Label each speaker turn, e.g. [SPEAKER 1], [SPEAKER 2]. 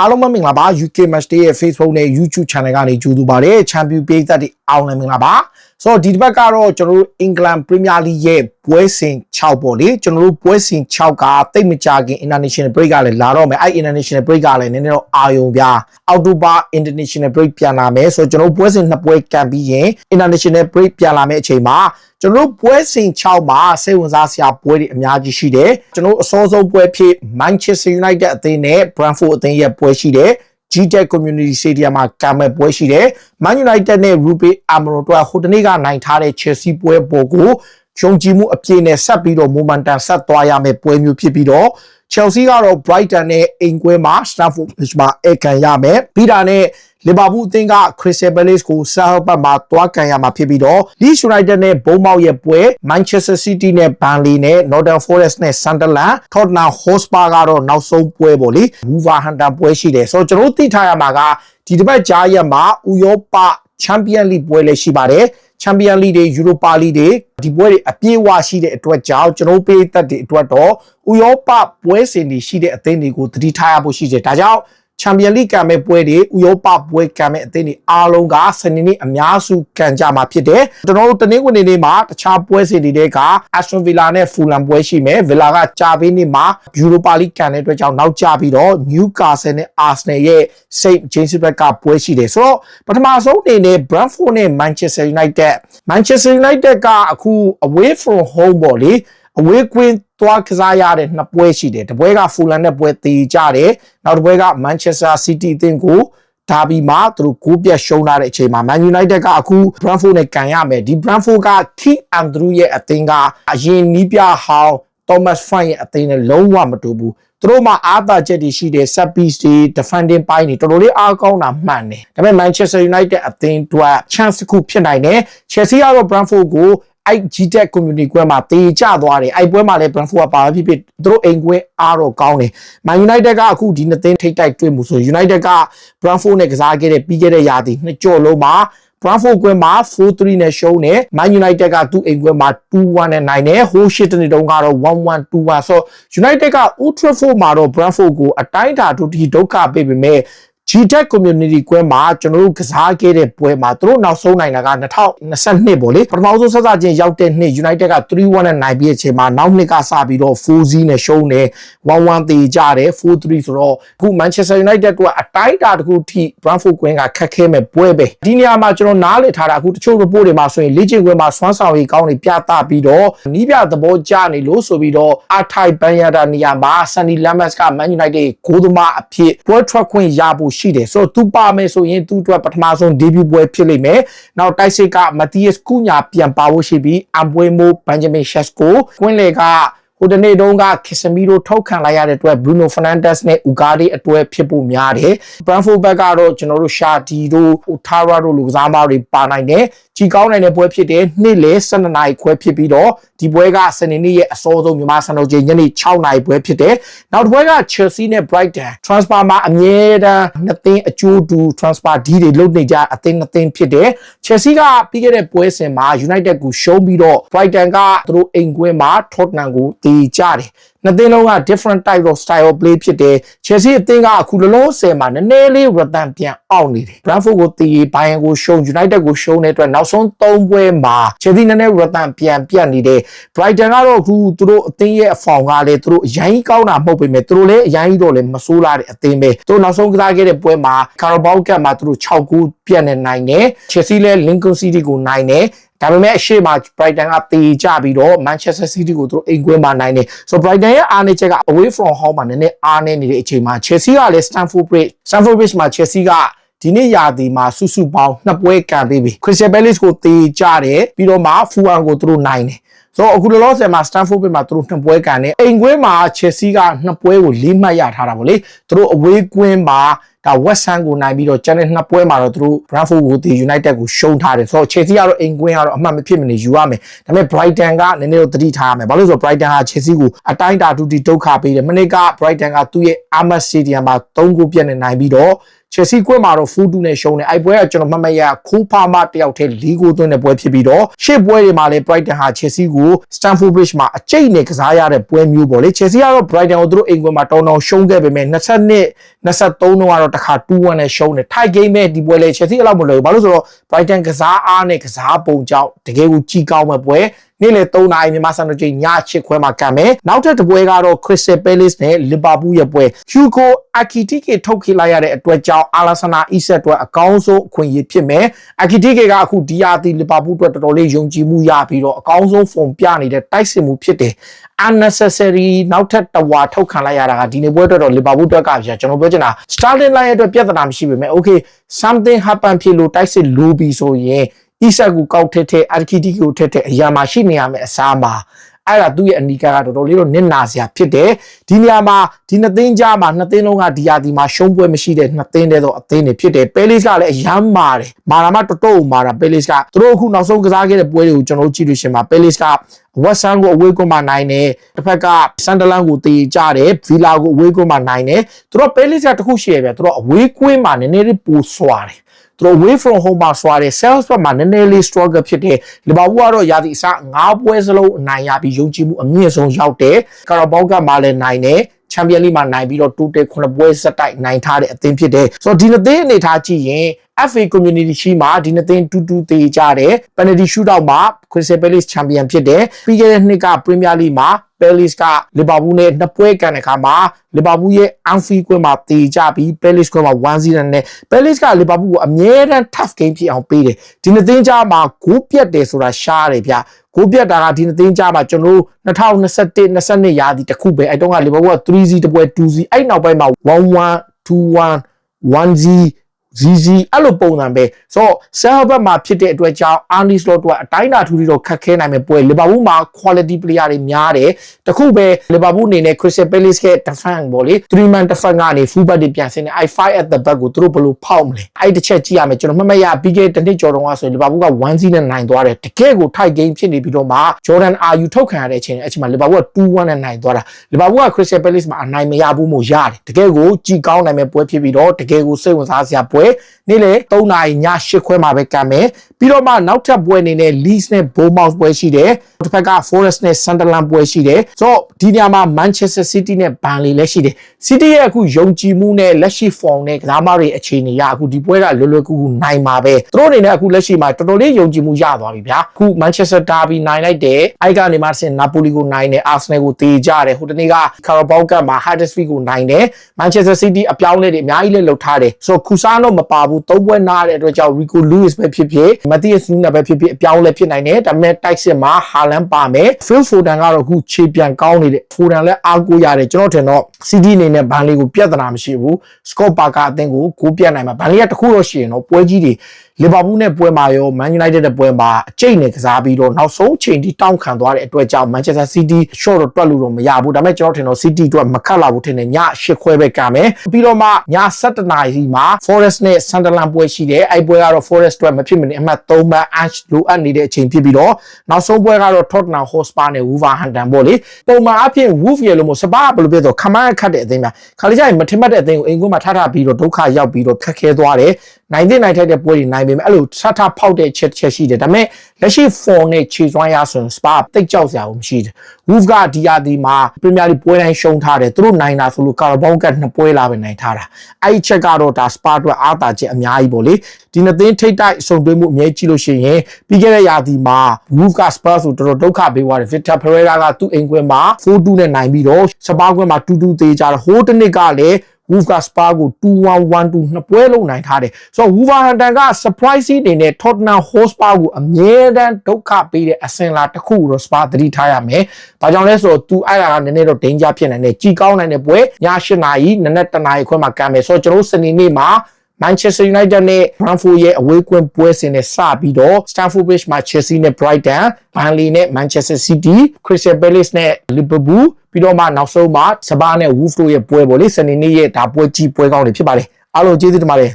[SPEAKER 1] အားလုံးပဲမင်္ဂလာပါ UK Match Day ရဲ့ Facebook နဲ့ YouTube Channel ကနေကြိုဆိုပါရစေ။ Champion ပေးသက်တွေအားလုံးလည်းမင်္ဂလာပါ။ ဆိုတော့ဒီတစ်ပတ်ကတော့ကျွန်တော်တို့ England Premier League ရဲ့ပွဲစဉ်6ပေါ့လေကျွန်တော်တို့ပွဲစဉ်6ကတိတ်မကြခင် International Break ကလည်းလာတော့မယ်အဲ့ International Break ကလည်းနည်းနည်းတော့အာယုံပြအောက်တိုဘာ International Break ပြန်လာမယ်ဆိုတော့ကျွန်တော်တို့ပွဲစဉ်နှစ်ပွဲကန်ပြီးရင် International Break ပြန်လာမယ့်အချိန်မှာကျွန်တော်တို့ပွဲစဉ်6မှာစိတ်ဝင်စားစရာပွဲတွေအများကြီးရှိတယ်ကျွန်တော်တို့အစောဆုံးပွဲဖြစ် Manchester United အသင်းနဲ့ Brentford အသင်းရဲ့ပွဲရှိတယ် GTEC Community Stadium မှာကံမဲ့ပွဲရှိတယ်။ Man United နဲ့ Ruby Amaro တို့ကဟိုတနေ့ကနိုင်ထားတဲ့ Chelsea ပွဲပေါ်ကို ယုံကြည်မှုအပြည့်နဲ့ဆက်ပြီးတော့ momentum ဆက်သွားရမယ့်ပွဲမျိုးဖြစ်ပြီးတော့ Chelsea ကတော့ Brighton နဲ့အိမ်ကွဲမှာ Stamford Bridge မှာအကန်ရမယ်။ပြီးတာနဲ့ Liverpool အသင်းက Crystal Palace ကို Southampton မှာတွားကန်ရမှာဖြစ်ပြီးတော့ Leeds United နဲ့ Bournemouth ရဲ့ပွဲ Manchester City နဲ့ Burnley နဲ့ Northern Forest နဲ့ Sunderland Tottenham Hotspur ကတော့နောက်ဆုံးပွဲပေါ့လေ Wolverhampton ပွဲရှိတယ်ဆိုတော့ကျွန်တော်သိထားရမှာကဒီတစ်ပတ်ကြားရက်မှာဥရောပ Champion League ပွဲလည်းရှိပါတယ် Champion League တွေ Europa League တွေ ဒီပွဲတွေအပြည့်အဝရှိတဲ့အတွက်ကြောင့်ကျွန်တော်ပေးသက်တွေအတွက်တော့ဥရောပပွဲစဉ်တွေရှိတဲ့အသင်းတွေကိုသတိထားရဖို့ရှိတယ်ဒါကြောင့် ချန်ပီယံလိကံမဲ့ပွဲတွေဥရောပပွဲကံမဲ့အသင်းတွေအားလုံးကစနေနေ့အများစုကံကြမှာဖြစ်တယ်ကျွန်တော်တို့တနင်္ဂနွေနေ့မှာတခြားပွဲစဉ်တွေကအက်စတွန်ဗီလာနဲ့ဖူလန်ပွဲရှိမယ်ဗီလာကကြာပေးနေ့မှာယူရိုပါလိကံတဲ့အတွက်ကြောင့်နောက်ကျပြီးတော့နျူကာဆယ်နဲ့အာဆနယ်ရဲ့စိတ်ဂျင်းစစ်ဘက်ကပွဲရှိတယ်ဆိုတော့ပထမဆုံးအနေနဲ့ Brentford နဲ့ Manchester United Manchester United ကအခု away from home ပေါ့လေအဝေးကွင်း သွားကစားရတဲ့နှစ်ပွဲရှိတယ်တပွဲကဖူလန်နဲ့ပွဲတေကြတယ်နောက်တစ်ပွဲကမန်ချက်စတာစီးတီးအသင်းကိုဒါဘီမှာသူတို့ကိုပြတ်ရှုံးလာတဲ့အချိန်မှာ Man United ကအခု Brentford နဲ့ကန်ရမယ်ဒီ Brentford က Key Andrew ရဲ့အသင်းကအရင်နီးပြဟောင်း Thomas Frank ရဲ့အသင်းနဲ့လုံးဝမတူဘူးသူတို့မှာအားသာချက်တွေရှိတယ် set piece တွေ defending ပိုင်းတွေတော်တော်လေးအားကောင်းတာမှန်တယ်ဒါပေမဲ့ Manchester United အသင်းအတွက် chance တစ်ခုဖြစ်နိုင်တယ် Chelsea ကတော့ Brentford ကို အဲ့ GTEC community ကွဲမှာတေချသွားတယ်အဲ့ပွဲမှာလည်း Brentford ကပါဖြစ်ဖြစ်သူတို့အိမ်ကွင်းအားတော့ကောင်းတယ် Man United ကအခုဒီနှစ်သင်းထိတ်တိုက်တွေ့မှုဆို United က Brentford နဲ့ကစားခဲ့တဲ့ပြီးခဲ့တဲ့ရာသီနှစ်ကြော်လုံးမှာ Brentford ကွင်းမှာ4-3နဲ့ရှုံးတယ် Man United ကသူ့အိမ်ကွင်းမှာ2-1နဲ့နိုင်တယ်ဟိုးရှစ်တနေ့တုန်းကတော့1-1 2-1 ဆို United က Old Trafford မှာတော့ Brentford ကိုအတိုင်းတာဒုတိယဒုက္ခပေးပေမဲ့ GTEC community ကွဲမှာကျွန်တော်တို့ကစားခဲ့တဲ့ပွဲမှာသူတို့နောက်ဆုံးနိုင်တာက2022ပေါ့လေပထမဆုံးဆက်စချင်းရောက်တဲ့နှစ် United က3-1နဲ့နိုင်ပြီးအချိန်မှာနောက်နှစ်ကစပြီးတော့4-0နဲ့ရှုံးတယ်1-1တေကြတယ်4-3ဆိုတော့အခု Manchester United ကအတိုင်းတာတစ်ခုထိ Brentford ကွင်းကခက်ခဲမဲ့ပွဲပဲဒီနေရာမှာကျွန်တော်နားလည်ထားတာအခုတချို့ report တွေမှာဆိုရင်လေ့ကျင့်ကွင်းမှာစွမ်းဆောင်ရည်ကောင်းတွေပြသပြီးတော့နီးပြသဘောကျနေလို့ဆိုပြီးတော့အထိုင်ပန်ရတာနေရာမှာ Sunny Lammers က Man United ဂိုးသမားအဖြစ်ပွဲထွက်ခွင့်ရဖို့ရှိတယ်ဆိုတော့သူပါမယ်ဆိုရင်သူ့အတွက်ပထမဆုံး debut ပွဲဖြစ်လိမ့်မယ်နောက်တိုက်စစ်က Matthias Cunha ပြန်ပါဖို့ရှိပြီးအမ်ပွဲမိုး Benjamin Sesko ကွင်းလေကဟိုတနေ့တုန်းကခက်စမီရိုထုတ်ခံလိုက်ရတဲ့အတွက် Bruno Fernandes နဲ့ Ugarte အတွဲဖြစ်ဖို့များတယ်။ Brentford ဘက်ကတော့ကျွန်တော်တို့ Shadi တို့ Otara တို့လူကစားမတွေပါနိုင်တယ်။ကြီးကောင်းနိုင်တဲ့ပွဲဖြစ်တယ်။နေ့လယ်12နာရီခွဲဖြစ်ပြီးတော့ ဒီပွဲကစနေနေ့ရဲ့အစောဆုံးမြန်မာစံတော်ချိန်ညနေ6နာရီပွဲဖြစ်တယ်။နောက်တစ်ပွဲက Chelsea နဲ့ Brighton transfer မှာအမြဲတမ်းနှစ်သင်းအကျိုးတူ transfer deal တွေလုပ်နေကြအသင်းနှစ်သင်းဖြစ်တယ်။ Chelsea ကပြီးခဲ့တဲ့ပွဲစဉ်မှာ United ကိုရှုံးပြီးတော့ Brighton ကသူတို့အိမ်ကွင်းမှာ Tottenham ကိုတီးကြတယ်နှစ်သင်းလုံးက different type of style of play ဖြစ်တယ် Chelsea အသင်းကအခုလောလောဆယ်မှာနည်းနည်းလေး return ပြန်အောင်နေတယ် Brentford ကိုတီး Bayern ကိုရှုံး United ကိုရှုံးတဲ့အတွက်နောက်ဆုံး၃ပွဲမှာ Chelsea နည်းနည်း return ပြန်ပြတ်နေတယ် Brighton ကတော့အခုသူတို့အသင်းရဲ့အဖောင်ကလည်းသူတို့အရင်ကောင်းတာမဟုတ်ပေမဲ့သူတို့လည်းအရင်တော့လည်းမဆိုးလာတဲ့အသင်းပဲသူတို့နောက်ဆုံးကစားခဲ့တဲ့ပွဲမှာ Carabao Cup မှာသူတို့6ဂိုးပြတ်နေနိုင်တယ် Chelsea လည်း Lincoln City ကိုနိုင်တယ် ဒါပေမဲ့အရှိမ Brighton ကတေကြပြီးတော့ Manchester City ကိုသူတို့အိမ်ကွင်းမှာနိုင်တယ်ဆိုတော့ Brighton ရဲ့အားနည်းချက်က away from home မှာနည်းနည်းအားနည်းနေတဲ့အချိန်မှာ Chelsea ကလည်း Stamford Bridge Stamford Bridge မှာ Chelsea ကဒီနေ့ရာသီမှာစုစုပေါင်းနှစ်ပွဲကန်ပေးပြီ Crystal Palace ကိုတေကြတယ်ပြီးတော့မှ Fulham ကိုသူတို့နိုင်တယ်ဆိုတော့အခုလောလောဆယ်မှာ Stanford Bridge မှာသူတို့နှစ်ပွဲကန်တယ်အိမ်ကွင်းမှာ Chelsea ကနှစ်ပွဲကိုလေးမှတ်ရထားတာဗောလေသူတို့အဝေးကွင်းမှာ ဒါ West Ham ကိုနိုင်ပြီးတော့ကျန်တဲ့နှစ်ပွဲမှာတော့သူတို့ Brentford ကိုဒီ United ကိုရှုံးထားတယ်ဆိုတော့ Chelsea ကတော့အိမ်ကွင်းကတော့အမှတ်မဖြစ်မနေယူရမယ်ဒါပေမဲ့ Brighton ကနည်းနည်းတော့တတိထားရမယ်ဘာလို့လဲဆိုတော့ Brighton က Chelsea ကိုအတိုင်းတာတူတီဒုက္ခပေးတယ်မနေ့က Brighton ကသူ့ရဲ့ Amex Stadium မှာ3ဂိုးပြတ်နေနိုင်ပြီးတော့ Chelsea ကွင်းမှာတော့4-2နဲ့ရှုံးတယ်အဲ့ပွဲကကျွန်တော်မှတ်မှတ်ရခိုးဖာမတယောက်တည်း၄ဂိုးသွင်းတဲ့ပွဲဖြစ်ပြီးတော့ရှေ့ပွဲတွေမှာလည်း Brighton ဟာ Chelsea ကို Stamford Bridge မှာအကျိတ်နဲ့ကစားရတဲ့ပွဲမျိုးပေါ့လေ Chelsea ကတော့ Brighton ကိုသူတို့အိမ်ကွင်းမှာတောင်းတောင်းရှုံးခဲ့ပေမဲ့22 23တုန်းကတော့တစ်ခါ2-1နဲ့ရှုံးတယ် tie game နဲ့ဒီပွဲလေ Chelsea အဲ့လောက်မလွယ်ဘူးဘာလို့ဆိုတော့ Brighton ကစားအားနဲ့ကစားပုံကြောင့်တကယ်ကိုကြီးကောင်းမဲ့ပွဲ နေ့လေ3နာရီမြန်မာစံတော်ချိန်ည8ခွဲမှာကံမယ်နောက်ထပ်တစ်ပွဲကတော့ Crystal Palace နဲ့ Liverpool ရဲ့ပွဲ Hugo Ekitike ထုတ်ခေလိုက်ရတဲ့အတွက်ကြောင့် Arsenal Isak အတွက်အကောင်းဆုံးအခွင့်အရေးဖြစ်မယ် Ekitike ကအခုဒီယာတီ Liverpool အတွက်တော်တော်လေးယုံကြည်မှုရပြီးတော့အကောင်းဆုံးဖုန်ပြနေတဲ့တိုက်စစ်မှုဖြစ်တယ် unnecessary နောက်ထပ်တဝါထုတ်ခံလိုက်ရတာကဒီနေ့ပွဲအတွက်တော့ Liverpool အတွက်ကပြကျွန်တော်ပြောချင်တာ Sterling လိုက်ရဲ့အတွက်ပြဿနာမရှိပေမဲ့ okay something happen ဖြစ်လို့တိုက်စစ်လိုပြီးဆိုရင် Isak ကိုကောက်ထက်ထက် Ekitike ကိုထက်ထက်အရာမှာရှိနေရမယ်အစားမှာအဲ့ဒါသူ့ရဲ့အနီကကတော်တော်လေးတော့နစ်နာစရာဖြစ်တယ်ဒီနေရာမှာဒီနှစ်သိန်းကြားမှာနှစ်သိန်းလုံးကဒီယာဒီမှာရှုံးပွဲမရှိတဲ့နှစ်သိန်းတဲ့တော့အသိန်းတွေဖြစ်တယ်ပဲလစ်ကလည်းအယမ်းမာတယ်မာနာမတော်တော်မာတာပဲလစ်ကသူတို့အခုနောက်ဆုံးကစားခဲ့တဲ့ပွဲတွေကိုကျွန်တော်တို့ကြည့်လို့ရှင်ပါပဲလစ်ကဝက်ဆန်ကိုအဝေးကွန်းမှာနိုင်တယ်တစ်ဖက်ကစန်ဒလန်ကိုတေကြတယ်ဗီလာကိုအဝေးကွန်းမှာနိုင်တယ်သူတို့ပဲလစ်ကတခုရှိရပဲသူတို့အဝေးကွင်းမှာနည်းနည်းလေးပိုဆွာတယ် သူတို့ away from home မှာဆွာတယ် sales ဘက်မှာနည်းနည်းလေး struggle ဖြစ်တယ်လီဗာပူးကတော့ရာသီအစ၅ပွဲစလုံးအနိုင်ရပြီးယုံကြည်မှုအမြင့်ဆုံးရောက်တယ်ကာရာဘောက်ကမှလည်းနိုင်တယ်ချန်ပီယံလိမှာနိုင်ပြီးတော့တိုတယ်9ပွဲဆက်တိုက်နိုင်ထားတဲ့အသင်းဖြစ်တယ်ဆိုတော့ဒီနှစ်သင်းအနေထားကြည့်ရင် FA Community Shield မှာဒီနှစ်သင်းတူတူသေးကြတယ် penalty shootout မှာ Crystal Palace champion ဖြစ်တယ်ပြီးခဲ့တဲ့နှစ်က Premier League မှာ Palace က Liverpool နဲ့နှစ်ပွဲကန်တဲ့အခါမှာ Liverpool ရဲ့ Anfield ကွင်းမှာတေကြပြီး Palace ကွင်းမှာ1-0နဲ့ Palace က Liverpool ကိုအမြဲတမ်း tough game ဖြစ်အောင်ပေးတယ်ဒီနှစ်သင်းကြားမှာဂိုးပြတ်တယ်ဆိုတာရှားတယ်ဗျဂိုးပြတ်တာကဒီနှစ်သင်းကြားမှာကျွန်တော်2021 22ရာသီတစ်ခုပဲအဲ့တုန်းက Liverpool က3-0 တပွဲ 2-0 အဲ့နောက်ပိုင်းမှာ1-1 2-1 1-0 ZZ အဲ့လိုပုံစံပဲဆိုတော့ဆယ်ဘက်မှာဖြစ်တဲ့အတွက်ကြောင့် Arnie Slot တို့ကအတိုင်းတာထူထူတော့ခက်ခဲနိုင်မယ်ပွဲလီဗာပူးမှာ quality player တွေများတယ်တခုပဲလီဗာပူးအနေနဲ့ Crystal Palace ရဲ့ defense ပေါ့လေ3 man defense ကနေ full back တွေပြန်ဆင်းနေ I5 at the back ကိုသူတို့ဘယ်လိုဖောက်မလဲအဲ့တစ်ချက်ကြည့်ရမယ်ကျွန်တော်မှတ်မရပြီးခဲ့တဲ့နှစ်ကျော်တုန်းကဆိုရင်လီဗာပူးက1-0နဲ့နိုင်သွားတယ်တကယ်ကို tight game ဖြစ်နေပြီးတော့မှ Jordan Ayew ထုတ်ခံရတဲ့အချိန်အချိန်မှာလီဗာပူးက2-1နဲ့နိုင်သွားတာလီဗာပူးက Crystal Palace မှာအနိုင်မရဘူးမို့ရတယ်တကယ်ကိုကြည်ကောင်းနိုင်မဲ့ပွဲဖြစ်ပြီးတော့တကယ်ကိုစိတ်ဝင်စားစရာပွဲနေ့လေ3နာရီည8ခွဲမှာပဲကံမယ်ပြီးတော့မှနောက်ထပ်ပွဲအနေနဲ့ Leeds နဲ့ Bournemouth ပွဲရှိတယ်တစ်ဖက်က Forest နဲ့ Sunderland ပွဲရှိတယ်ဆိုတော့ဒီညမှာ Manchester City နဲ့ Burnley လည်းရှိတယ် City ရဲ့အခုယုံကြည်မှုနဲ့လက်ရှိ form နဲ့ကစားမတွေအခြေအနေရအခုဒီပွဲကလွယ်လွယ်ကူကူနိုင်မှာပဲသူတို့အနေနဲ့အခုလက်ရှိမှာတော်တော်လေးယုံကြည်မှုရသွားပြီဗျာအခု Manchester Derby နိုင်လိုက်တယ်အဲ့ကနေမှဆင် Napoli ကိုနိုင်တယ် Arsenal ကိုတေးကြတယ်ဟိုတနေ့က Carabao Cup မှာ Huddersfield ကိုနိုင်တယ် Manchester City အပြောင်းလဲတွေအများကြီးလည်းလှုပ်ထားတယ်ဆိုတော့ Kusano မပါဘူးသုံးပွဲနားတဲ့အတွက်ကြောင့် Rico Lewis ပဲဖြစ်ဖြစ် Matthias Nunes ပဲဖြစ်ဖြစ်အပြောင်းလဲဖြစ်နိုင်တယ်ဒါပေမဲ့တိုက်စစ်မှာ Haaland ပါမယ် Phil Foden ကတော့အခုခြေပြန်ကောင်းနေတယ် Foden လည်းအားကိုးရတယ်ကျွန်တော်ထင်တော့ City အနေနဲ့ဘန်လီကိုပြဿနာမရှိဘူး Scott Parker အသင်းကိုကိုပြတ်နိုင်မှာဘန်လီကတခုတော့ရှိရင်တော့ပွဲကြီးတွေလီဗာပူးနဲ့ပွဲမှာရော Man United နဲ့ပွဲမှာအကျိတ်နဲ့ကစားပြီးတော့နောက်ဆုံးချိန်ထိတောင်းခံသွားတဲ့အတွက်ကြောင့် Manchester City short တော့တွက်လို့တော့မရဘူးဒါပေမဲ့ကျွန်တော်ထင်တော့ City အတွက်မခတ်လာဘူးထင်တယ်ည၈ခွဲပဲကမယ်ပြီးတော့မှည7နာရီမှာ Forest နဲ့ Sunderland ပွဲရှိတယ်အဲ့ပွဲကတော့ Forest အတွက်မဖြစ်မနေအမှတ်3မှတ် Ash လိုအပ်နေတဲ့အချိန်ဖြစ်ပြီးတော့နောက်ဆုံးပွဲကတော့ Tottenham Hotspur နဲ့ Wolverhampton ပေါ့လေပုံမှန်အဖြစ် Wolf ရလို့မို့စပါးဘယ်လိုပြောတော့ခမန်းခတ်တဲ့အသင်းများခါလေးကျရင်မထင်မှတ်တဲ့အသင်းကိုအိမ်ကွင်းမှာထားထားပြီးတော့ဒုက္ခရောက်ပြီးတော့ခက်ခဲသွားတယ်နိုင်တဲ့နိုင်ထိုက်တဲ့ပွဲတွေနိုင်ပေမဲ့အဲ့လိုထထဖောက်တဲ့ချက်ချက်ရှိတယ်ဒါပေမဲ့လက်ရှိ form နဲ့ခြေစွမ်းရဆိုရင် spa တိတ်ကြောက်စရာမရှိဘူး wolf ကဒီယာဒီမှာ premier league ပွဲတိုင်းရှုံးထားတယ်သူတို့နိုင်တာဆိုလို့ carabao cup နှစ်ပွဲလာပဲနိုင်ထားတာအဲ့ဒီချက်ကတော့ဒါ spa အတွက်အားသာချက်အများကြီးပေါ့လေဒီနှစ်သင်းထိတ်တိုက်စုံတွဲမှုအမြဲကြည့်လို့ရှိရင်ပြီးခဲ့တဲ့ယာဒီမှာ wolf က spa ဆိုတော်တော်ဒုက္ခပေးသွားတယ် victor pereira ကသူ့အိမ်ကွင်းမှာ4-2နဲ့နိုင်ပြီးတော့စပါးကွင်းမှာ2-2သေးကြတယ်ဟိုးတစ်နှစ်ကလည်း Wolf က Spa ကို2-1-1-2နှစ်ပွဲလုံးနိုင်ထားတယ်ဆိုတော့ Wolverhampton က surprise အနေနဲ့ Tottenham Hotspur ကိုအမြဲတမ်းဒုက္ခပေးတဲ့အစင်လာတစ်ခုတော့ Spa သတိထားရမယ်။ဘာကြောင့်လဲဆိုတော့ तू အဲ့ဒါကနည်းနည်းတော့ danger ဖြစ်နိုင်တယ်။ကြည်ကောင်းနိုင်တဲ့ပွဲည8နာရီနနက်1နာရီခွဲမှာကမ်းမယ်ဆိုတော့ကျွန်တော်စနေနေ့မှာ Manchester United နဲ့ Brentford ရဲ့အဝေးကွင်းပွဲစဉ်နဲ့စပြီးတော့ Stamford Bridge မှာ Chelsea နဲ့ Brighton, Burnley နဲ့ Manchester City, Crystal Palace နဲ့ Liverpool ပြီးတော့မှနောက်ဆုံးမှာစပါးနဲ့ Wolves တို့ရဲ့ပွဲပေါ့လေစနေနေ့ရဲ့ဒါပွဲကြီးပွဲကောင်းတွေဖြစ်ပါတယ်အားလုံးကျေးဇူးတင်ပါတယ်